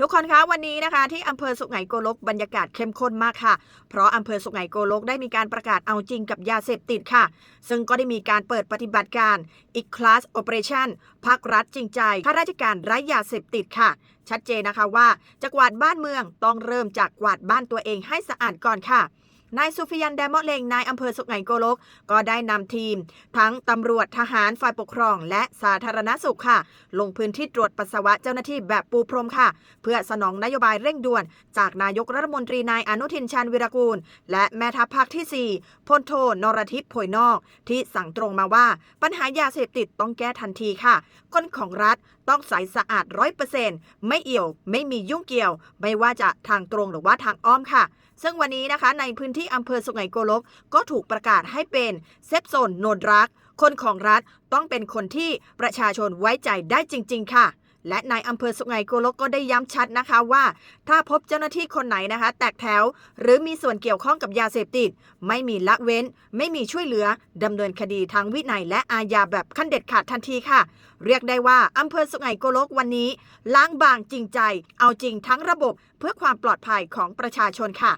ทุกคนคะวันนี้นะคะ ที่อำเภอสุไหงโกลกบรรยากาศเข้มข้นมากค่ะ เพราะอำเภอสุไหงโกลกได้มีการประกาศเอาจริงกับยาเสพติดค่ะ ซึ่งก็ได้มีการเปิดปฏิบัติการอีกคลาสโอเปอเรชั่นภาครัฐจริงใจข้าราชการไร้ยาเสพติดค่ะ ชัดเจนนะคะว่าจะกวาดบ้านเมืองต้องเริ่มจากกวาดบ้านตัวเองให้สะอาดก่อนค่ะ นายสุฟิยันแดมอเลงนายอำเภอสุไหงโกลก ก็ได้นำทีม ทั้งตำรวจทหารฝ่ายปกครอง และสาธารณสุขค่ะ ลงพื้นที่ตรวจปัสสาวะเจ้าหน้าที่แบบปูพรมค่ะ เพื่อสนองนโยบายเร่งด่วน จากนายกรัฐมนตรีนายอนุทินชาญวิรากูล และแม่ทัพภาคที่ 4พลโทนรทิพย์ผยนอก ที่สั่งตรงมาว่า ปัญหายาเสพติดต้องแก้ทันทีค่ะคนของรัฐต้องใสสะอาดร้อยเปอร์เซ็นต์ไม่เอี่ยว ไม่มียุ่งเกี่ยว ไม่ว่าจะทางตรงหรือว่าทางอ้อมค่ะ ซึ่งวันนี้นะคะ ในพื้นที่อำเภอสุไหงโกลก ก็ถูกประกาศให้เป็นเซฟโซนโนดรัก คนของรัฐต้องเป็นคนที่ประชาชนไว้ใจได้จริง ๆ ค่ะ และนายอำเภอสุไหงโกลกก็ได้ย้ำชัดนะคะว่า ถ้าพบเจ้าหน้าที่คนไหนนะคะ แตกแถว หรือมีส่วนเกี่ยวข้องกับยาเสพติด ไม่มีละเว้น ไม่มีช่วยเหลือดำเนินคดีทางวินัยและอาญาแบบขั้นเด็ดขาดทันทีค่ะ เรียกได้ว่าอำเภอสุไหงโกลกวันนี้ ล้างบางจริงใจ เอาจริงทั้งระบบ เพื่อความปลอดภัยของประชาชนค่ะ